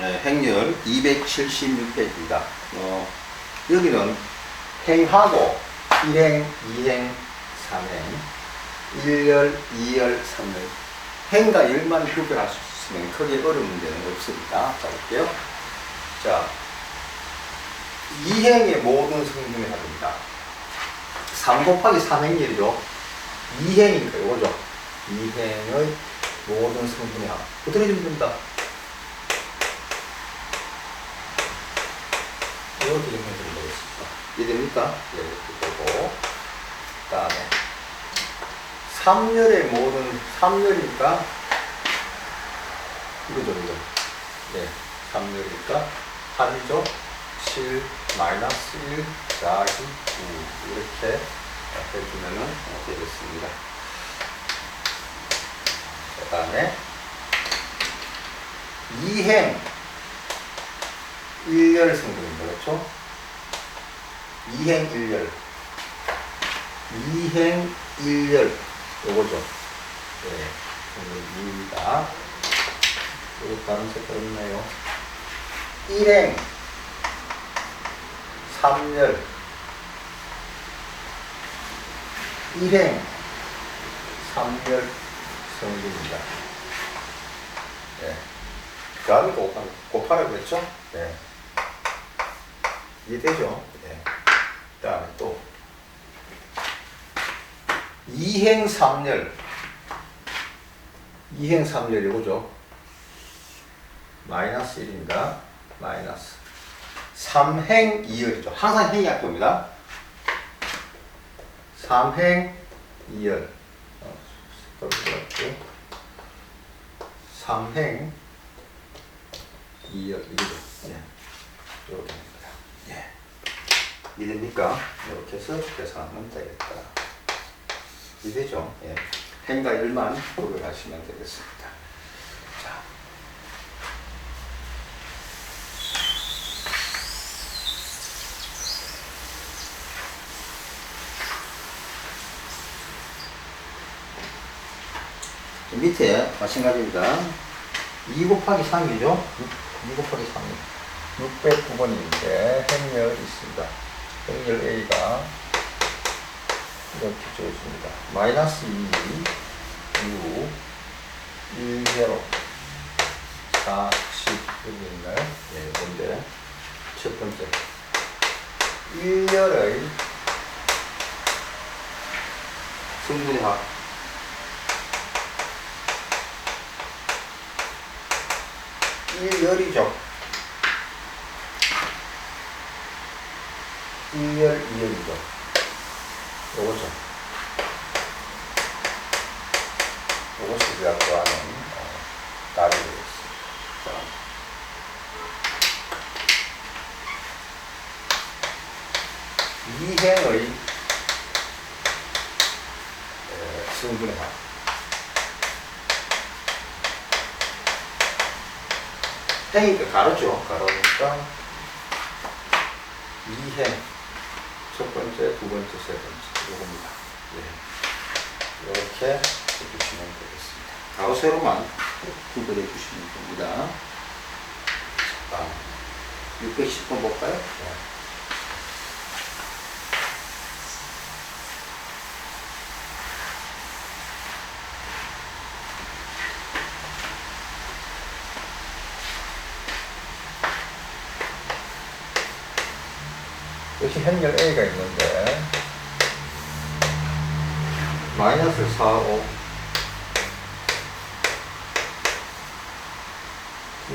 네, 행렬 276페이지입니다. 어, 여기는 행하고 1행, 2행, 3행, 1열, 2열, 3열. 행과 열만 구별할 수 있으면 크게 어려운 문제는 없습니다. 자, 볼게요. 자, 2행의 모든 성분의 합입니다. 3 곱하기 3행렬이죠. 2행이니까 이거죠. 2행의 모든 성분의 합. 어떻게 좀 됩니다. 이렇게 좀 해주면 되겠습니다. 이해 됩니까? 네, 이렇게 되고. 그 다음에 3열의 모든 3열이니까 이거죠, 이거. 네, 3열이니까 8이죠. 7, 마이너스 1, 더하기 9 이렇게 해주면 되겠습니다. 그 다음에 2행 1열 성분입니다. 그렇죠? 2행 1열 2행 1열 요거죠. 네, 2입니다. 요거 다른 색깔 없나요? 1행 3열 1행 3열 성분입니다. 네. 더하기 곱하기, 곱하라고 했죠? 네. 이해되죠? 다음에 또 2행 3열 2행 3열 이거죠? 마이너스 1입니다. 마이너스 3행 2열이죠. 항상 행이 약보입니다. 3행 2열 어, 색깔 들어갔고 3행 2열 이거죠. 예. 이렇게. 이해됩니까? 이렇게 해서 계산하면 되겠다. 이해되죠? 예. 행과 일만 고려하시면 되겠습니다. 자. 밑에 마찬가지입니다. 2 곱하기 3이죠? 2 곱하기 3이 609번인데 행렬 있습니다. 행렬 A가 이렇게 줘 있습니다. 마이너스 2, 6, 1, 0, 4, 10 여기 있나요? 네, 이건데 첫 번째 1열의 성분의 합 1열이죠. 1열, 2열이죠. 요거죠. 요것이 우리가 구하는 어, 답이 되겠습니다. 이행의 에, 성분의 합. 행이니까 가로죠. 가로니까 이행 첫 번째, 두 번째, 세 번째 요겁니다. 예. 이렇게 해주시면 되겠습니다. 가로 세로만 구별해 주시면 됩니다. 자, 610번 볼까요? 네. 여기 행렬 A가 있는데. 마이너스 4, 5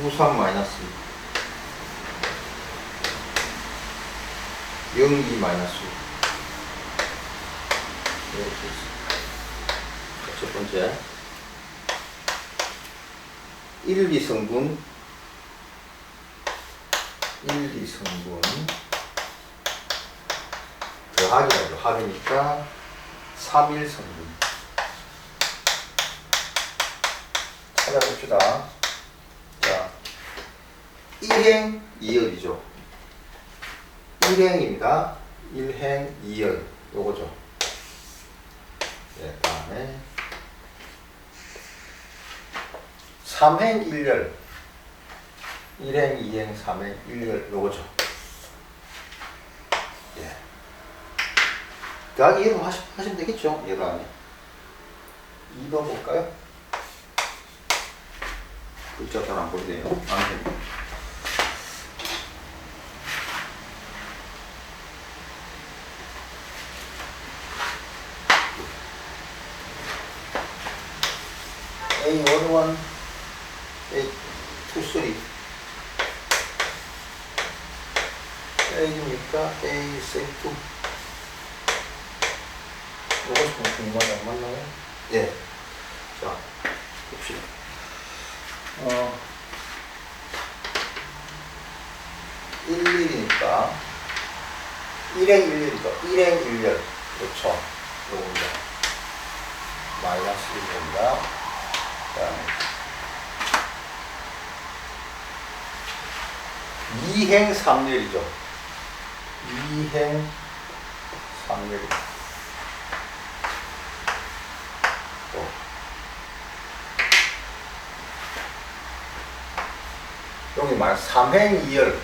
9, 3 마이너스 2 0, 2 마이너스 2 이렇게 있습니다. 자, 첫 번째. 1, 2 성분. 1, 2 성분 더하기라고 합이니까 3일 성분 찾아봅시다. 자 1행 2열이죠. 1행입니다. 1행 2열. 요거죠. 네, 다음에 3행 1열. 1행, 2행, 3행, 1열. 요거죠. 더하기 1로 하시, 하시면 되겠죠? 얘가 아니 2번 볼까요? 글자 잘 안 보이네요. 안 보이네. A11, A23 A입니까? A32 뭐 궁금하지 안 맞나요? 예. 자, 봅시다. 어, 11이니까 1행 1열이죠. 1행 1열. 그렇죠. 요겁니다. 마이너스 1입니다. 그 다음에 2행 3열이죠. 2행 3열. 또 여기 말 3행 2열.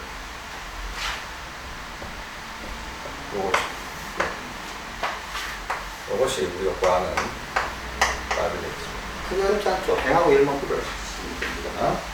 요것이. 우리가 구하는 답이 되겠습니다. 크게 어렵지 않죠? 행하고 1만 구별하십시오.